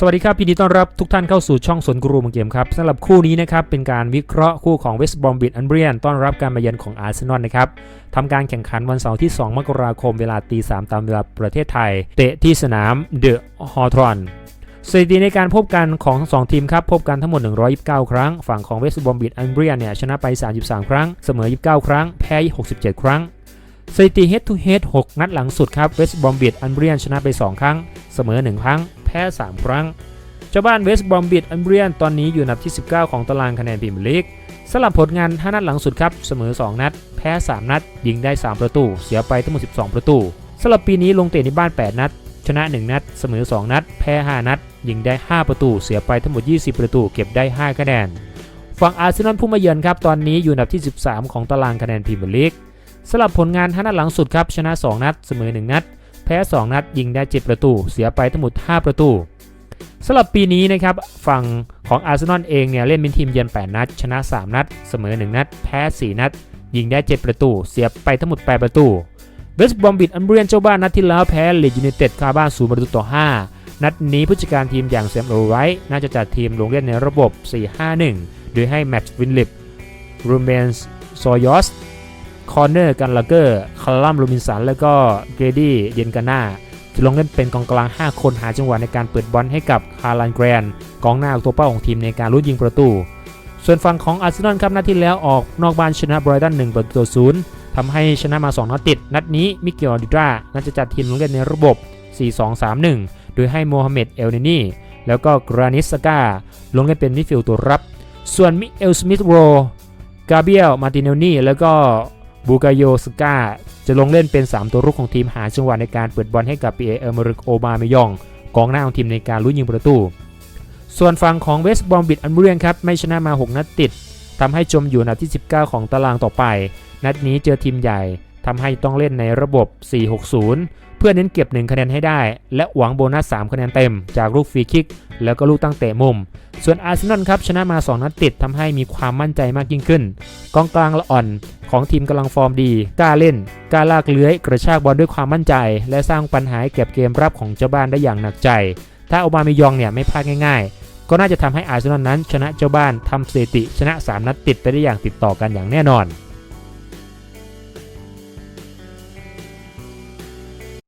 สวัสดีครับยินดีต้อนรับทุกท่านเข้าสู่ช่องสวนกรูมังเกมครับสำหรับคู่นี้นะครับเป็นการวิเคราะห์คู่ของเวสต์บรอมบิดอันเบรียนต้อนรับการมาเยือนของอาร์เซนอลนะครับทำการแข่งขันวันเสาร์ที่ 2 มกราคมเวลาตีสามตามเวลาประเทศไทย เตะที่สนามเดอะฮอทรอนสถิติในการพบกันของทั้งสองทีมครับพบกันทั้งหมด 129 ครั้ง ฝั่งของเวสต์บรอมบิดอันเบรียนเนี่ยชนะไป 33 ครั้ง เสมอ 29 ครั้ง แพ้ 67 ครั้งสถิติ head to head 6นัดหลังสุดครับเวสต์บรอมบิดอันเบรียนชนะไป 2 ครั้ง เสมอ 1 ครั้ง แพ้3ครั้งเจ้าบ้านเวสต์บรอมบิดอันเบรียนตอนนี้อยู่อันดับที่ 19 ของตารางคะแนนพรีเมียร์ลีกสลับผลงาน 5 นัดหลังสุดครับ เสมอ 2 นัด แพ้ 3 นัด ยิงได้ 3 ประตู เสียไปทั้งหมด 12 ประตูสำหรับปีนี้ลงเตะในบ้าน 8 นัด ชนะ 1 นัด เสมอ 2 นัด แพ้ 5 นัด ยิงได้ 5 ประตู เสียไปทั้งหมด 20 ประตู เก็บได้ 5 คะแนน ฝั่งอาร์เซนอลผู้มาเยือนครับตอนนี้อยู่อันดับที่ 13 ของตารางคะแนนพรีเมียร์ลีกสลับผลงาน 5 นัดหลังสุดครับ ชนะ 2 นัด เสมอ 1 นัด แพ้ 2 นัดยิงได้ 7 ประตู เสียไปทั้งหมด 5 ประตูสำหรับปีนี้นะครับฝั่งของอาร์เซนอลเองเนี่ยเล่นเป็นทีมเยือน 8 นัด ชนะ 3 นัด เสมอ 1 นัด แพ้ 4 นัด ยิงได้ 7 ประตู เสียไปทั้งหมด 8 ประตูเวสต์บอมบิดอันเบรียนเจ้าบ้านนัดที่แล้วแพ้เลดยูไนเต็ดคาบ้าน0ประตูต่อ 5 นัดนี้ผู้จัดการทีมอย่างแซมโรไรท์น่าจะจัดทีมลงเล่นในระบบ 4-5-1 โดยให้แมตช์วินลิปรูเมนส์ซอยอส คอนเนอร์กันลาเกอร์คาลัมลูมินสัน แล้วก็เกรดี้เยนกาน่าจะลงเล่นเป็นกองกลาง 5 คนหาจังหวะในการเปิดบอลให้กับคารันแกรนกองหน้าตัวเป้าของทีมในการลุ้นยิงประตู ส่วนฝั่งของอาร์เซนอลครับนัดที่แล้วออกนอกบ้านชนะไบรตัน1ประตูต่อศูนย์ทำให้ชนะมา 2 นัดติด นัดนี้มิเกลดิดราน่าจะจัดทีมลงเล่นในระบบ 4-2-3-1 โดยให้โมฮัมเหม็ดเอลเนนีแล้วก็กรานิสกาลงเล่นเป็นมิดฟิลด์ตัวรับ ส่วนมิเอลสมิธโรกาเบียลมาติเนลนี่แล้วก็ บูกาโยสกาจะลงเล่นเป็น 3 ตัวรุกของทีมหาจังหวะในการเปิดบอลให้กับปีเอเอเมริกโอบาเมยองกองหน้าของทีมในการลุ้นยิงประตู ส่วนฝั่งของเวสต์บอมบิดอันเบรียงครับไม่ชนะมา 6 นัดติดทำให้จมอยู่อันดับที่ 19 ของตารางต่อไป นัดนี้เจอทีมใหญ่ทำให้ต้องเล่นในระบบ 4-6-0เพื่อเน้นเก็บ 1 คะแนนให้ได้ และหวังโบนัส 3 คะแนนเต็ม จากลูกฟรีคิก แล้วก็ลูกตั้งเตะมุม ส่วนอาร์เซนอลครับชนะมา 2 นัดติดทำให้มีความมั่นใจมากยิ่งขึ้น กองกลางละอ่อนของทีมกำลังฟอร์มดีกล้าเล่นกล้าลากเลื้อยกระชากบอลด้วยความมั่นใจ และสร้างปัญหาให้แก็บเกมรับของเจ้าบ้านได้อย่างหนักใจ ถ้าโอบาเมยองเนี่ยไม่พลาดง่าย ๆ ก็น่าจะทำให้อาร์เซนอลนั้น ชนะเจ้าบ้านทำสถิติ ชนะ 3 นัดติดไปได้อย่างติดต่อกันอย่างแน่นอน